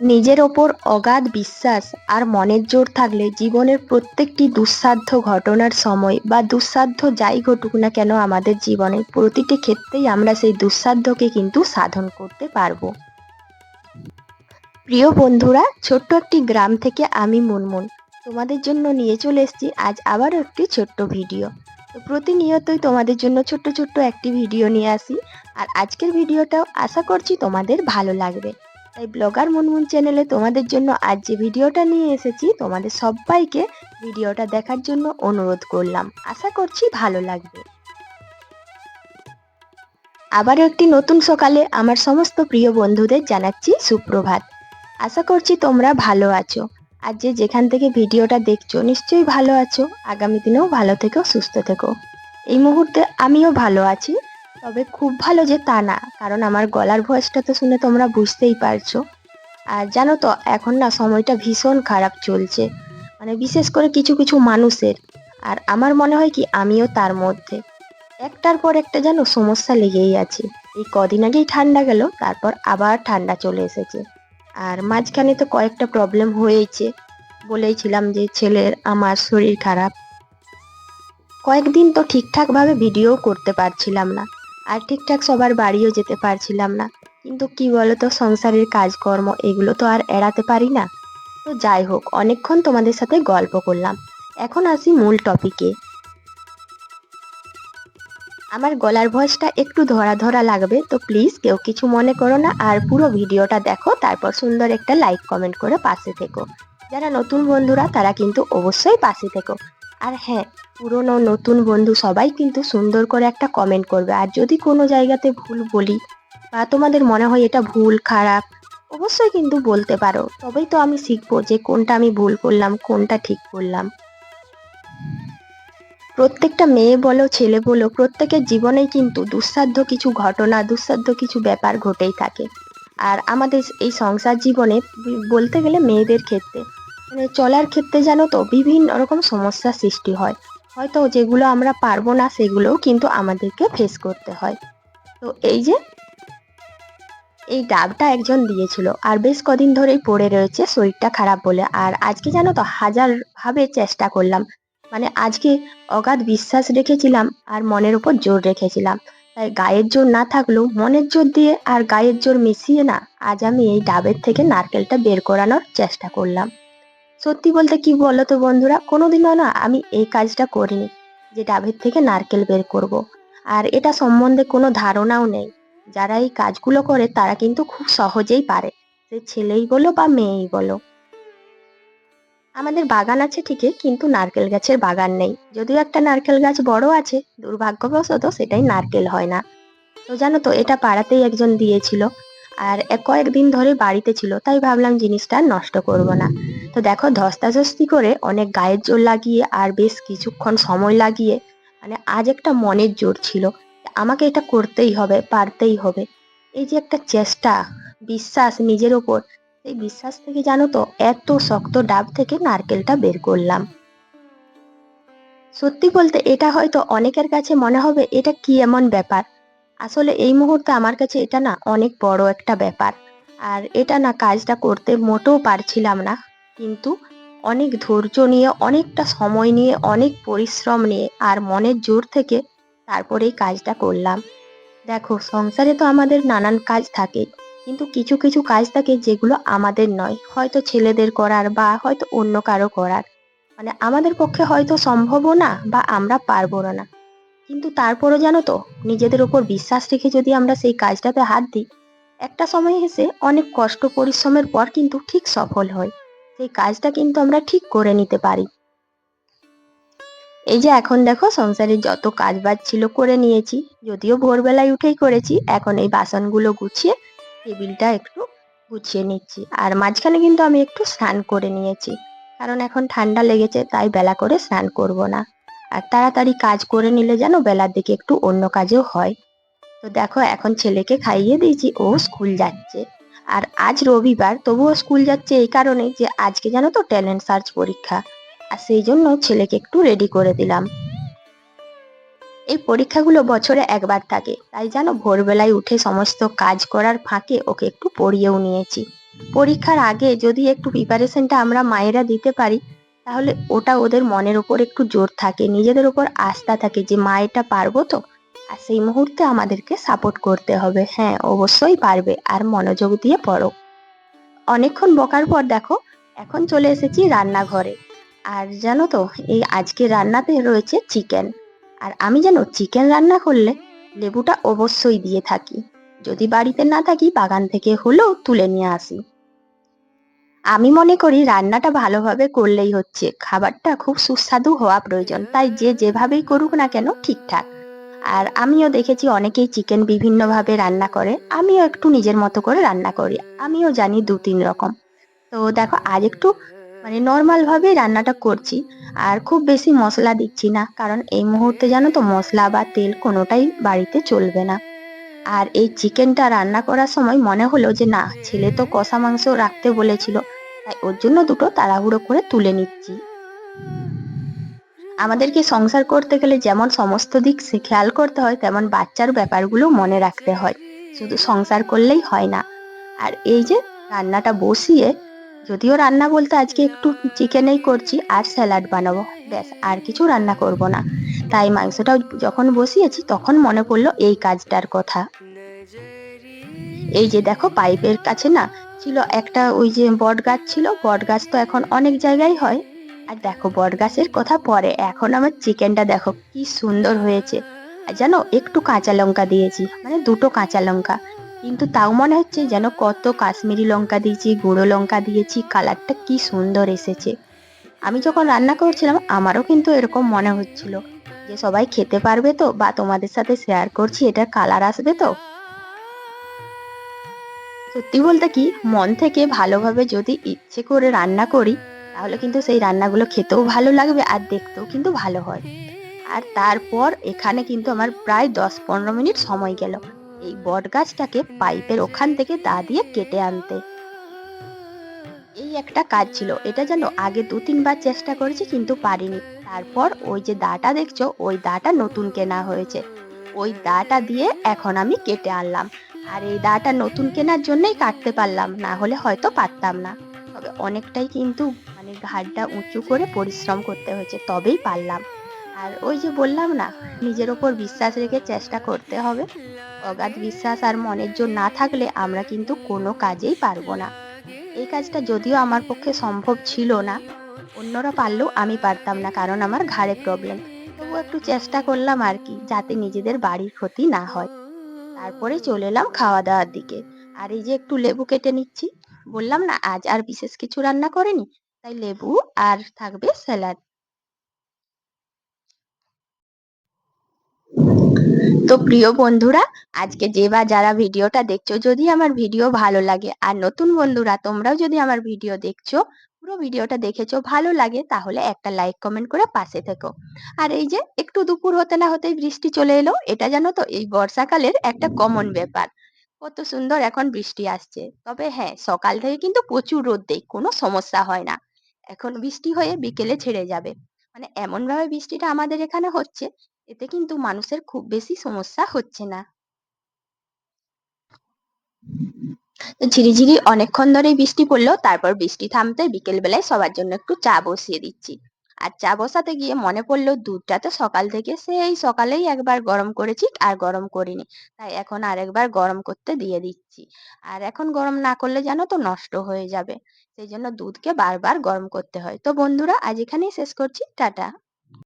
নিজের ওপর অগাধ বিশ্বাস আর মনের জোর থাকলে জীবনের প্রত্যেকটি দুঃসাধ্য ঘটনার সময় বা দুঃসাধ্য যাই ঘটুক না কেন আমাদের জীবনে প্রতিটি ক্ষেত্রেই আমরা সেই দুঃসাধ্যকে কিন্তু সাধন করতে পারব। প্রিয় বন্ধুরা, ছোট্ট একটি গ্রাম থেকে আমি মুনমুন। তোমাদের জন্য নিয়ে চলে এসেছি আজ আবারও একটি ছোট্ট ভিডিও। তো প্রতিনিয়তই তোমাদের জন্য ছোট্ট ছোট্ট একটি ভিডিও নিয়ে আসি। আর আজকের ভিডিওটাও আশা করছি তোমাদের ভালো লাগবে। তাই ব্লগার মুনমুন চ্যানেলে তোমাদের জন্য আজ যে ভিডিওটা নিয়ে এসেছি, তোমাদের সবাইকে ভিডিওটা দেখার জন্য অনুরোধ করলাম। আশা করছি ভালো লাগবে। আবারও একটি নতুন সকালে আমার সমস্ত প্রিয় বন্ধুদের জানাচ্ছি সুপ্রভাত। আশা করছি তোমরা ভালো আছো। আর যে যেখান থেকে ভিডিওটা দেখছ, নিশ্চয়ই ভালো আছো। আগামী দিনেও ভালো থেকো, সুস্থ থেকো। এই মুহূর্তে আমিও ভালো আছি। তবে খুব ভালো যে তা না, কারণ আমার গলার ভয়েসটা তো শুনে তোমরা বুঝতেই পারছ। আর জানো তো, এখন না সময়টা ভীষণ খারাপ চলছে মানে বিশেষ করে কিছু কিছু মানুষের। আর আমার মনে হয় কি, আমিও তার মধ্যে। একটার পর একটা যেন সমস্যা লেগেই আছে। এই কদিন আগেই ঠান্ডা গেল, তারপর আবার ঠান্ডা চলে এসেছে। আর মাঝখানে তো কয়েকটা প্রবলেম হয়েইছে, বলেইছিলাম যে ছেলের আমার শরীর খারাপ। কয়েকদিন তো ঠিকঠাকভাবে ভিডিও করতে পারছিলাম না। আর ঠিকঠাক সবার বাড়িও যেতে পারছিলাম না। কিন্তু কি বলতো, সংসারের কাজকর্ম, এগুলো তো আর এড়াতে পারি না। তো যাই হোক, অনেকক্ষণ তোমাদের সাথে গল্প করলাম। এখন আসি মূল টপিকে আমার গলার ভয়েসটা একটু ধরা ধরা লাগবে, তো প্লিজ কেউ কিছু মনে করো না আর পুরো ভিডিওটা দেখো, তারপর সুন্দর একটা লাইক কমেন্ট করে পাশে থেকো। যারা নতুন বন্ধুরা, তারা কিন্তু অবশ্যই পাশে থেকো। আর হ্যাঁ পুরনো নতুন বন্ধু সবাই কিন্তু সুন্দর করে একটা কমেন্ট করবে। আর যদি কোনো জায়গাতে ভুল বলি বা তোমাদের মনে হয় এটা ভুল, খারাপ, অবশ্যই কিন্তু বলতে পারো। তবেই তো আমি শিখব যে কোনটা আমি ভুল করলাম, কোনটা ঠিক করলাম। প্রত্যেকটা মেয়ে বলো, ছেলে বলো, প্রত্যেকের জীবনেই কিন্তু দুঃসাধ্য কিছু ঘটনা, দুঃসাধ্য কিছু ব্যাপার ঘটেই থাকে। আর আমাদের এই সংসার জীবনে বলতে গেলে মেয়েদের ক্ষেত্রে মানে চলার ক্ষেত্রে জানো তো বিভিন্ন রকম সমস্যার সৃষ্টি হয়। হয়তো যেগুলো আমরা পারব না সেগুলোও কিন্তু আমাদেরকে ফেস করতে হয়। তো এই যে, এই ডাবটা একজন দিয়েছিল আর বেশ কদিন ধরেই পড়ে রয়েছে, শরীরটা খারাপ বলে। আর আজকে জানো তো হাজার ভাবে চেষ্টা করলাম। মানে আজকে অগাধ বিশ্বাস রেখেছিলাম আর মনের উপর জোর রেখেছিলাম। তাই গায়ের জোর না থাকলেও মনের জোর দিয়ে আর গায়ের জোর মিশিয়ে না আজ আমি এই ডাবের থেকে নারকেলটা বের করানোর চেষ্টা করলাম। সত্যি বলতে কি বলো তো বন্ধুরা? কোনোদিনও না আমি এই কাজটা করিনি, যে ডাবের থেকে নারকেল বের করব। আর এটা সম্বন্ধে কোনো ধারণাও নেই। যারা এই কাজগুলো করে তারা কিন্তু খুব সহজেই পারে, সে ছেলেই বলো বা মেয়েই বলো। আমাদের বাগান আছে ঠিকই, কিন্তু নারকেল গাছের বাগান নেই। যদিও একটা নারকেল গাছ বড় আছে, দুর্ভাগ্যবশত সেটাই নারকেল হয় না। তো জানো তো, এটা পাড়াতেই একজন দিয়েছিল। আর কয়েকদিন ধরে বাড়িতে ছিল, তাই ভাবলাম জিনিসটা নষ্ট করব না। তো দেখো, ধস্তাধস্তি করে অনেক গায়ের জোর লাগিয়ে আর বেশ কিছুক্ষণ সময় লাগিয়ে মানে আজ একটা মনের জোর ছিল। আমাকে এটা করতেই হবে, পারতেই হবে। এই যে একটা চেষ্টা, বিশ্বাস নিজের ওপর, সেই বিশ্বাস থেকে জানো তো, এত শক্ত ডাব থেকে নারকেলটা বের করলাম। সত্যি বলতে এটা হয়তো অনেকের কাছে মনে হবে, এটা কি এমন ব্যাপার? আসলে এই মুহূর্তে আমার কাছে এটা না অনেক বড় একটা ব্যাপার। আর এটা না কাজটা করতে মোটেও পারছিলাম না। কিন্তু অনেক ধৈর্য নিয়ে, অনেকটা সময় নিয়ে, অনেক পরিশ্রম নিয়ে আর মনের জোর থেকে তারপরে এই কাজটা করলাম। দেখো, সংসারে তো আমাদের নানান কাজ থাকে, কিন্তু কিছু কিছু কাজ থাকে যেগুলো আমাদের নয়। হয়তো ছেলেদের করার বা হয়তো অন্য কারও করার। মানে আমাদের পক্ষে হয়তো সম্ভবও না বা আমরা পারব না। কিন্তু তারপরও জানো তো, নিজেদের ওপর বিশ্বাস রেখে যদি আমরা সেই কাজটাতে হাত দিই, একটা সময় এসে অনেক কষ্ট, পরিশ্রমের পর কিন্তু ঠিক সফল হয় সেই কাজটা কিন্তু আমরা ঠিক করে নিতে পারি। এই যে এখন দেখো সংসারের যত কাজ বাজ ছিল করে নিয়েছি, যদিও ভোরবেলায় উঠেই করেছি, এখন এই বাসনগুলো গুছিয়ে টেবিলটা একটু গুছিয়ে নিচ্ছি। আর মাঝখানে কিন্তু আমি একটু স্নান করে নিয়েছি, কারণ এখন ঠান্ডা লেগেছে, তাই বেলা করে স্নান করব না। আর তাড়াতাড়ি কাজ করে নিলে যেন বেলার দিকে একটু অন্য কাজেও হয়। তো দেখো এখন ছেলেকে খাইয়ে দিয়েছি, ও স্কুল যাচ্ছে। আর আজ রবিবার তবুও স্কুল যাচ্ছে এই কারণে যে আজকে জানো তো ট্যালেন্ট সার্চ পরীক্ষা। আর সেই জন্য ছেলেকে একটু রেডি করে দিলাম। এই পরীক্ষাগুলো বছরে একবার থাকে, তাই জানো ভোরবেলায় উঠে সমস্ত কাজ করার ফাঁকে ওকে একটু পড়িয়েও নিয়েছি। পরীক্ষার আগে যদি একটু প্রিপারেশনটা আমরা মায়েরা দিতে পারি, তাহলে ওটা ওদের মনের ওপর একটু জোর থাকে, নিজেদের ওপর আস্থা থাকে যে মা এটা পারব তো। আর সেই মুহূর্তে আমাদেরকে সাপোর্ট করতে হবে। হ্যাঁ অবশ্যই পারবে। আর মনোযোগ দিয়ে পড়ো। অনেকক্ষণ বকার পর দেখো, এখন চলে এসেছি রান্নাঘরে। আর জানো তো, এই আজকে রান্নাতে রয়েছে চিকেন আর আমি যেন চিকেন রান্না করলে লেবুটা অবশ্যই দিয়ে থাকি। যদি বাড়িতে না থাকি, বাগান থেকে হলেও তুলে নিয়ে আসি। আমি মনে করি, রান্নাটা ভালোভাবে করলেই হচ্ছে। খাবারটা খুব সুস্বাদু হওয়া প্রয়োজন। তাই যে যেভাবেই করুক না কেন, ঠিকঠাক। আর আমিও দেখেছি অনেকেই চিকেন বিভিন্নভাবে রান্না করে। আমিও একটু নিজের মতো করে রান্না করি। আমিও জানি দু তিন রকম। তো দেখো, আজ একটু মানে নর্মাল ভাবেই রান্নাটা করছি। আর খুব বেশি মশলা দিচ্ছি না, কারণ এই মুহূর্তে জানো তো, মশলা বা তেল কোনোটাই বাড়িতে চলবে না। আর এই চিকেনটা রান্না করার সময় মনে হলো যে, না, ছেলে তো কষা মাংস রাখতে বলেছিল। তাই ওর জন্য দুটো তাড়াহুড়ো করে তুলে নিচ্ছি। আমাদেরকে সংসার করতে গেলে যেমন সমস্ত দিক খেয়াল করতে হয়, তেমন বাচ্চার ব্যাপারগুলো মনে রাখতে হয়। শুধু সংসার করলেই হয় না। আর এই যে রান্নাটা বসিয়ে, যদিও রান্না বলতে আজকে একটু চিকেনেই করছি, আর স্যালাড বানাবো। ব্যাস, আর কিছু রান্না করব না। তাই মাংসটা যখন বসিয়েছি, তখন মনে পড়ল এই কাজটার কথা। এই যে দেখো পাইপের কাছে না, ছিল একটা ওই যে বট গাছ ছিল বট গাছ তো এখন অনেক জায়গায় হয় আর দেখো বট গাছের কথা পরে। এখন আমার চিকেনটা দেখো, কি সুন্দর হয়েছে। আর জানো, একটু কাঁচা লঙ্কা দিয়েছি মানে দুটো কাঁচা লঙ্কা। কিন্তু তাও মনে হচ্ছে যেন কত কাশ্মীরি লঙ্কা দিয়েছি, গুঁড়ো লঙ্কা দিয়েছি, কালারটা কি সুন্দর এসেছে। আমি যখন রান্না করছিলাম, আমারও কিন্তু এরকম মনে হচ্ছিল। যে সবাই খেতে পারবে তো, বা তোমাদের সাথে শেয়ার করছি, এটার কালার আসবে তো? সত্যি বলতে কি, মন থেকে ভালোভাবে যদি ইচ্ছে করে রান্না করি তাহলে কিন্তু সেই রান্নাগুলো খেতেও ভালো লাগবে আর দেখতেও কিন্তু ভালো হয়। আর তারপর এখানে কিন্তু আমার প্রায় দশ পনেরো মিনিট সময় গেল। এই বট গাছটাকে পাইপের ওখান থেকে দা দিয়ে কেটে আনতে। এই একটা কাজ ছিল, এটা যেন আগে দু তিনবার চেষ্টা করেছি কিন্তু পারিনি। তারপর ওই যে দাটা দেখছ, ওই দাটা নতুন কেনা হয়েছে। ওই দাটা দিয়ে এখন আমি কেটে আনলাম। আর এই দাটা নতুন কেনার জন্যই কাটতে পারলাম, না হলে হয়তো পারতাম না। তবে অনেকটাই কিন্তু মানে ঘাড়টা উঁচু করে পরিশ্রম করতে হয়েছে, তবেই পারলাম। আর ওই যে বললাম না, নিজের ওপর বিশ্বাস রেখে চেষ্টা করতে হবে। অগাধ বিশ্বাস আর মনের জোর না থাকলে আমরা কিন্তু কোনো কাজেই পারব না। এই কাজটা যদিও আমার পক্ষে সম্ভব ছিল না, অন্যরা পারলেও আমি পারতাম না কারণ আমার ঘাড়ে প্রবলেম তবু একটু চেষ্টা করলাম আর কি, যাতে নিজেদের বাড়ির ক্ষতি না হয়। তারপরে চলে এলাম খাওয়া দাওয়ার দিকে। আর এই যে একটু লেবু কেটে নিচ্ছি, বললাম না, আজ আর বিশেষ কিছু রান্না করেনি? তাই লেবু আর থাকবে স্যালাড। তো প্রিয় বন্ধুরা, আজকে যে বা যারা ভিডিওটা দেখছ, যদি আমার ভিডিও ভালো লাগে, আর নতুন বন্ধুরা, তোমরাও যদি আমার ভিডিও দেখছ, পুরো ভিডিওটা দেখেছ, ভালো লাগে, তাহলে একটা লাইক, কমেন্ট করে পাশে থেকো। আর এই যে, একটু দুপুর হতে না হতেই বৃষ্টি চলে এলো, এটা জানো তো, এই বর্ষাকালের একটা কমন ব্যাপার। কত সুন্দর এখন বৃষ্টি আসছে। তবে হ্যাঁ সকাল থেকে কিন্তু প্রচুর রোদ দেয় কোনো সমস্যা হয় না। এখন বৃষ্টি হয়ে বিকেলে ছেড়ে যাবে। মানে এমন ভাবে বৃষ্টিটা আমাদের এখানে হচ্ছে, এতে কিন্তু মানুষের খুব বেশি সমস্যা হচ্ছে না। ঝিরিঝিরি অনেকক্ষণ ধরেই বৃষ্টি পড়ল, তারপর বৃষ্টি থামতে বিকেল বেলায় সবার জন্য একটু চা বসিয়ে দিচ্ছি। আর চা বসাতে গিয়ে মনে পড়ল দুধটা তো সকাল থেকে সেই সকালেই একবার গরম করেছি আর গরম করিনি। তাই এখন আরেকবার গরম করতে দিয়ে দিচ্ছি। আর এখন গরম না করলে জানো তো নষ্ট হয়ে যাবে। সেই জন্য দুধকে বারবার গরম করতে হয়। তো বন্ধুরা, আজ এখানেই শেষ করছি। টাটা।